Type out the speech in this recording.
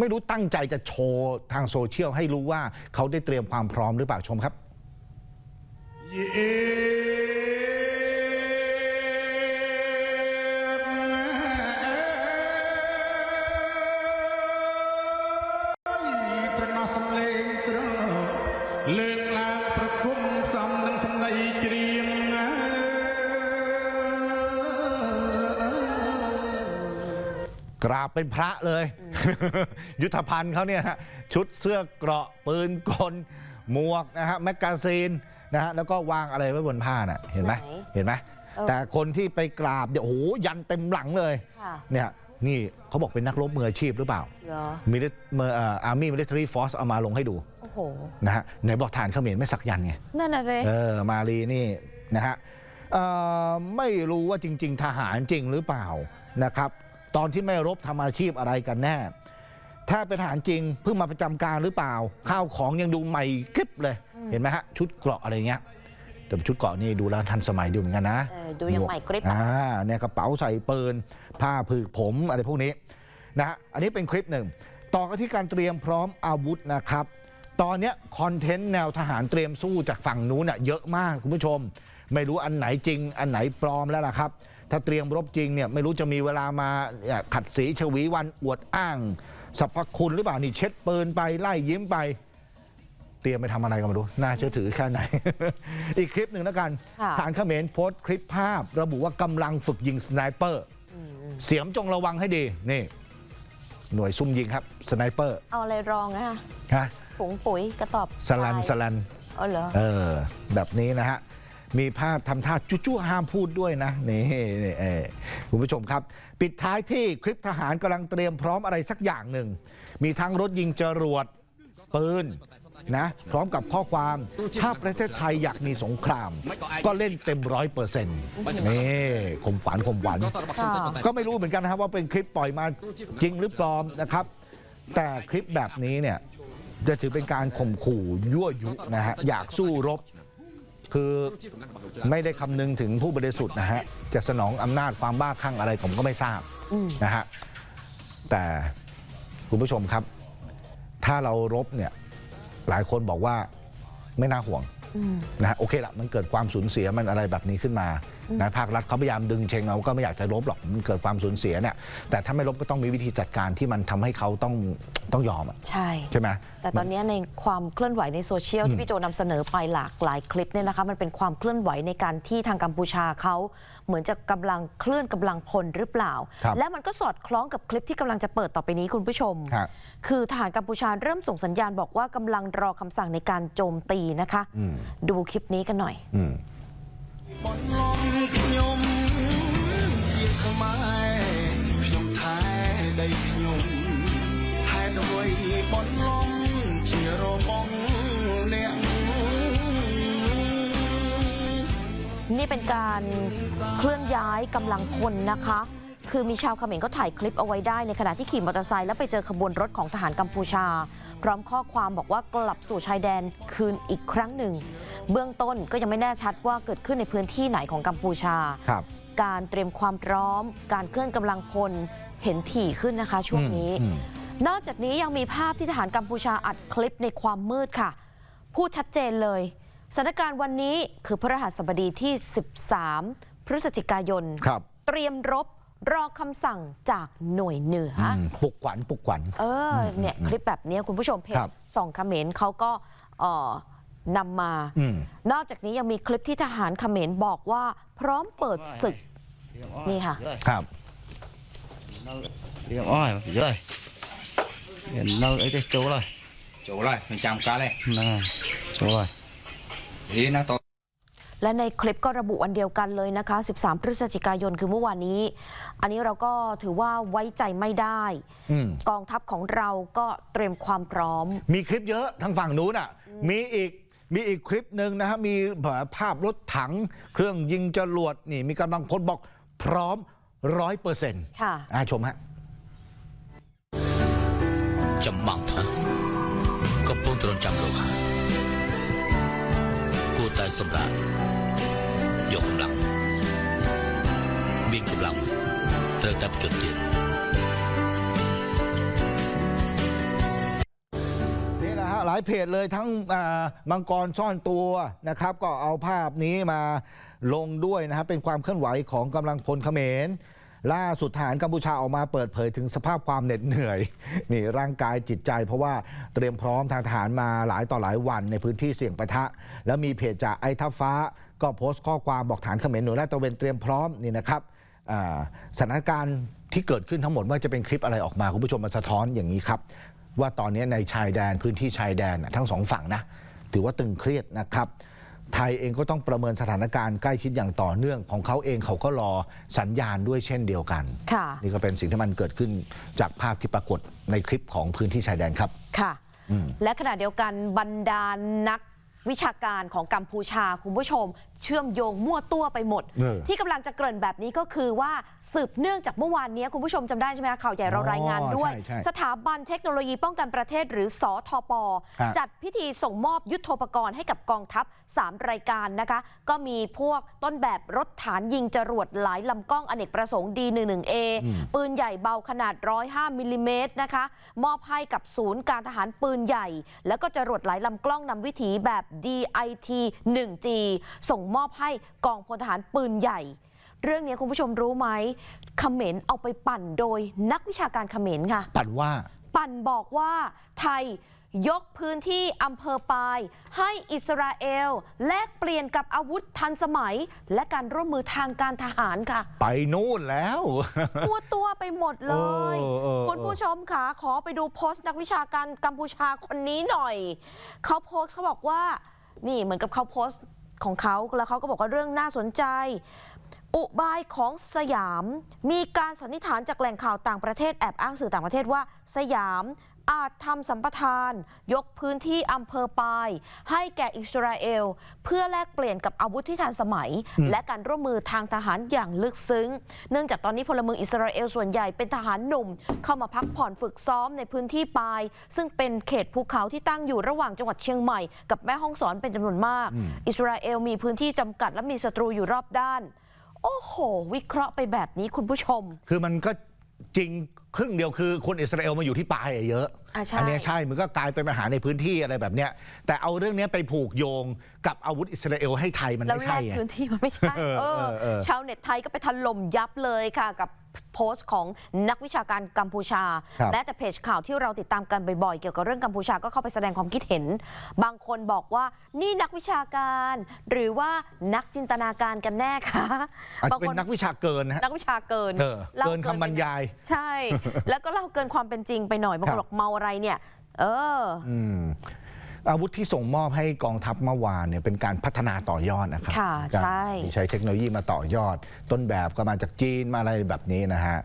ไม่รู้ตั้งใจจะโชว์ทางโซเชียลให้รู้ว่าเขาได้เตรียมความพร้อมหรือเปล่าชมครับ ស្រណោះសំឡេងត្រង់លើកឡើងប្រគំផ្សំនឹងសំឡេងច្រៀងណា กราบเป็นพระเลย ยุทธภัณฑ์เขาเนี่ยฮะชุดเสื้อเกราะปืนกลหมวกนะฮะแมกกาซีนนะฮะแล้วก็วางอะไรไว้บนผ้าน่ะเห็นไหมไหน เห็นไหมเออแต่คนที่ไปกราบเดี๋ยวโอ้โหยันเต็มหลังเลยค่ะเนี่ยนี่เขาบอกเป็นนักรบมืออาชีพหรือเปล่าเหรอมิลิเมออาร์มี่มิลิเตอรี่ฟอร์สเอามาลงให้ดูโอ้โห นะฮะไหนบอกฐานเขมรไม่สักยันต์ไง นั่นน่ะสิเออ มาลีนี่นะฮะเอ่อไม่รู้ว่าจริง ๆ ทหารจริงหรือเปล่านะครับ ตอนที่ไม่รบทำอาชีพอะไรกันแน่ ถ้าเป็นทหารจริงเพิ่งมาประจำการหรือเปล่า ข้าวของยังดูใหม่กริบเลย เห็นไหมฮะ ชุดเกราะอะไรเงี้ยแต่ชุดเกราะนี่ดูแล้วทันสมัยดีเหมือนกันนะเออดูยังใหม่กริบอะอ่าเนี่ยกระเป๋าใส่ปืน ผ้าผืกผมอะไรพวกนี้นะฮะอันนี้เป็นคลิปหนึ่ง ต่อกันที่การเตรียมพร้อมอาวุธนะครับ ตอนเนี้ยคอนเทนต์แนวทหารเตรียมสู้จากฝั่งนู้นน่ะเยอะมากคุณผู้ชม ไม่รู้อันไหนจริง อันไหนปลอมแล้วล่ะครับ ถ้าเตรียมรบจริงเนี่ยไม่รู้จะมีเวลามาเนี่ยขัดสีชวีวันอวดอ้างสรรพคุณหรือเปล่านี่เช็ดปืนไปไล่ยิ้มไป เตรียมไปทำอะไรกันมาดู น่าเชื่อถือแค่ไหน อีกคลิปหนึ่งแล้วกันค่ะฐานเขมรโพสต์คลิปภาพ ระบุว่ากำลังฝึกยิงสไนเปอร์ เสียมจงระวังให้ดีนี่ หน่วยซุ่มยิงครับสไนเปอร์ เอาอะไรรองนะคะฮะถุงปุ๋ยกระสอบสลันทรายสลันเออเหรอเออ แบบนี้นะฮะ มีภาพทำท่าจุ้ๆห้ามพูดด้วยนะนี่นี่เออคุณผู้ชมครับ ปิดท้ายที่คลิปทหารกำลังเตรียมพร้อมอะไรสักอย่างหนึ่ง มีทั้งรถยิงจรวดปืนนะพร้อมกับข้อความถ้าประเทศไทยอยากมีสงคราม ก็เล่นเต็มร้อยเปอร์เซ็นต์นี่คมขวัญคมหวันค่ะก็ไม่รู้เหมือนกันนะครับว่าเป็นคลิปปล่อยมาจริงหรือปลอมนะครับ แต่คลิปแบบนี้เนี่ยจะถือเป็นการข่มขู่ยั่วยุนะฮะอยากสู้รบ คือไม่ได้คำนึงถึงผู้บริสุทธิ์นะฮะจะสนองอำนาจความบ้าคลั่งอะไรผมก็ไม่ทราบอืมนะฮะแต่คุณผู้ชมครับ ถ้าเรารบเนี่ยหลายคนบอกว่าไม่น่าห่วงอืมนะฮะโอเคละมันเกิดความสูญเสียมันอะไรแบบนี้ขึ้นมา นะภาครัฐเขาพยายามดึงเชงเอาก็ไม่อยากจะลบหรอกมันเกิดความสูญเสียเนี่ยแต่ถ้าไม่ลบก็ต้องมีวิธีจัดการที่มันทำให้เขาต้องต้องยอมใช่ ใช่ไหม แต่ตอนนี้ในความเคลื่อนไหวในโซเชียลที่พี่โจนำเสนอไปหลากหลายคลิปเนี่ยนะคะมันเป็นความเคลื่อนไหวในการที่ทางกัมพูชาเขาเหมือนจะกำลังเคลื่อนกำลังพลหรือเปล่าและมันก็สอดคล้องกับคลิปที่กำลังจะเปิดต่อไปนี้คุณผู้ชมฮคือทหารกัมพูชาเริ่มส่งสัญญาณบอกว่ากำลังรอคำสั่งในการโจมตีนะคะดูคลิปนี้กันหน่อย อ មែរខ្ញុំថែដីខ្ញុំហេតុអ្វីបនឡងជារបងអ្នក นี่เป็นการเคลื่อนย้ายกำลังพลนะคะ คือมีชาวเขมรก็ถ่ายคลิปเอาไว้ได้ในขณะที่ขี่มอเตอร์ไซค์แล้วไปเจอขบวนรถของทหารกัมพูชา พร้อมข้อความบอกว่ากลับสู่ชายแดนคืนอีกครั้งหนึ่ง เบื้องต้นก็ยังไม่แน่ชัดว่าเกิดขึ้นในพื้นที่ไหนของกัมพูชา ครับ การเตรียมความพร้อม การเคลื่อนกำลังพลเห็นถี่ขึ้นนะคะ ช่วงนี้อืม นอกจากนี้ยังมีภาพที่ทหารกัมพูชาอัดคลิปในความมืดค่ะ พูดชัดเจนเลยสถานการณ์วันนี้คือพระรหัสบดีที่ 13 พฤศจิกายน ครับ เตรียมรบรอคำสั่งจากหน่วยเหนือออืมปลุกขวัญปลุกขวัญ เออเนี่ยคลิปแบบนี้คุณผู้ชมเพจครับส่องเขมรเขาก็เอ่อนำมา อืม นอกจากนี้ยังมีคลิปที่ทหารเขมรบอกว่า พร้อมเปิดศึก นี่ค่ะ ครับ Điên oi, rồi. Điên nâu ấy cái chỗ rồi. โจเลยมันจำการเลย Nè, chỗ rồi. ดีนะตัวและในคลิปก็ระบุวันเดียวกันเลยนะคะ 13 พฤศจิกายนคือเมื่อวานนี้ อันนี้เราก็ถือว่าไว้ใจไม่ได้อืมกองทัพของเราก็เตรียมความพร้อม มีคลิปเยอะทางฝั่งนู้นอะ มีอีกมีอีกคลิปหนึ่งนะฮะมีภาพรถถัง เครื่องยิงจรวดนี่มีกำลังพลบอก พร้อมร้อยเปอร์เซ็นต์ค่ะอาชมฮะจำบางทองกับปงตรนจำโลหะกูตายสมราญยกกำลังวิ่งกำลังเติระดแต่ประจุเดียวายเพจเลยทั้งมังกรซ่อนตัวนะครับ ก็เอาภาพนี้มาลงด้วยนะครับ เป็นความเคลื่อนไหวของกำลังพลเขมร ล่าสุดทหารกัมพูชาออกมาเปิดเผยถึงสภาพความเหน็ดเหนื่อย นี่ร่างกายจิตใจ เพราะว่าเตรียมพร้อมทางทหารมาหลายต่อหลายวันในพื้นที่เสี่ยงปะทะ แล้วมีเพจจากไอทัพฟ้า ก็โพสต์ข้อความบอกฐานเขมรหน่วยลาดตระเวนเตรียมพร้อมนี่นะครับสถานการณ์ที่เกิดขึ้นทั้งหมดว่าจะเป็นคลิปอะไรออกมาคุณผู้ชมมาสะท้อนอย่างนี้ครับ ว่าตอนนี้ในชายแดนพื้นที่ชายแดนน่ะทั้งสองฝั่งนะถือว่าตึงเครียดนะครับ ไทยเองก็ต้องประเมินสถานการณ์ใกล้ชิดอย่างต่อเนื่องของเขาเองเขาก็รอสัญญาณด้วยเช่นเดียวกันค่ะนี่ก็เป็นสิ่งที่มันเกิดขึ้นจากภาพที่ปรากฏในคลิปของพื้นที่ชายแดนครับค่ะอืมและขณะเดียวกันบรรดานักวิชาการของกัมพูชาคุณผู้ชม เชื่อมโยงมั่วตัวไปหมด เออที่กำลังจะเกริ่นแบบนี้ก็คือว่าสืบเนื่องจากเมื่อวานนี้คุณผู้ชมจำได้ใช่ไหมคะข่าวใหญ่เรารายงานด้วยใช่ใช่สถาบันเทคโนโลยีป้องกันประเทศหรือสอทปฮะจัดพิธีส่งมอบยุทโธปกรณ์ให้กับกองทัพ 3 รายการนะคะ ก็มีพวกต้นแบบรถฐานยิงจรวดหลายลำกล้องอเนกประสงค์ D11A ปืนใหญ่เบาขนาด 105มิลลิเมตรนะคะ มอบให้กับศูนย์การทหารปืนใหญ่ แล้วก็จรวดหลายลำกล้องนำวิถีแบบ DIT 1G ส่งมอบให้กองพลทหารปืนใหญ่ เรื่องนี้คุณผู้ชมรู้ไหมเขมรเอาไปปั่นโดยนักวิชาการเขมรค่ะ ปั่นว่า ปั่นบอกว่าไทยยกพื้นที่อำเภอปาย ให้อิสราเอล แลกเปลี่ยนกับอาวุธทันสมัย และการร่วมมือทางการทหารค่ะ ไปนู่นแล้วมัวตัวไปหมดเลยเออเออคุณผู้ชมค่ะ ขอไปดูโพสต์นักวิชาการกัมพูชาคนนี้หน่อย เขาโพสต์เขาบอกว่า นี่เหมือนกับเขาโพสต์ ของเขาแล้วเขาก็บอกว่าเรื่องน่าสนใจ อุบายของสยาม มีการสันนิษฐานจากแหล่งข่าวต่างประเทศแอบอ้างสื่อต่างประเทศว่าสยาม อาจทำสัมปทาน ยกพื้นที่อำเภอปาย ให้แก่อิสราเอล เพื่อแลกเปลี่ยนกับอาวุธที่ทันสมัย และการร่วมมือทางทหารอย่างลึกซึ้ง เนื่องจากตอนนี้พลเมืองอิสราเอลส่วนใหญ่เป็นทหารหนุ่ม เข้ามาพักผ่อนฝึกซ้อมในพื้นที่ปาย ซึ่งเป็นเขตภูเขาที่ตั้งอยู่ระหว่างจังหวัดเชียงใหม่กับแม่ฮ่องสอนเป็นจำนวนมาก อิสราเอลมีพื้นที่จำกัดและมีศัตรูอยู่รอบด้าน โอ้โห วิเคราะห์ไปแบบนี้คุณผู้ชม คือมันก็ จริงครึ่งเดียวคือคนอิสราเอลมาอยู่ที่ปายอะเยอะอะใช่นเนี้ยใช่มันก็กลายเป็นปัญหาในพื้นที่อะไรแบบเนี้ยแต่เอาเรื่องเนี้ยไปผูกโยงกับอาวุธอิสราเอลให้ไทยมันแล้วไม่แลใช่กไง พื้นที่มันไม่ใช่เออเออเออเออ ชาวเน็ตไทยก็ไปถล่มยับเลยค่ะกับ โพสต์ของนักวิชาการกัมพูชา ครับแม้แต่เพจข่าวที่เราติดตามกันบ่อยๆ เกี่ยวกับเรื่องกัมพูชาก็เข้าไปแสดงความคิดเห็น บางคนบอกว่านี่นักวิชาการ หรือว่านักจินตนาการกันแน่คะอาจบางจะเป็คนนนักวิชาเกินนะฮะนักวิชาเกินเออล่าเกินคำบรรยาย ใช่ แล้วก็เล่าเกินความเป็นจริงไปหน่อยบางคนครับบอกเมาอะไรเนี่ย เออ อืม อาวุธที่ส่งมอบให้กองทัพเมื่อวานเนี่ยเป็นการพัฒนาต่อยอดนะครับค่ะการใช่ใช้เทคโนโลยีมาต่อยอด ต้นแบบก็มาจากจีนมาอะไรแบบนี้นะฮะ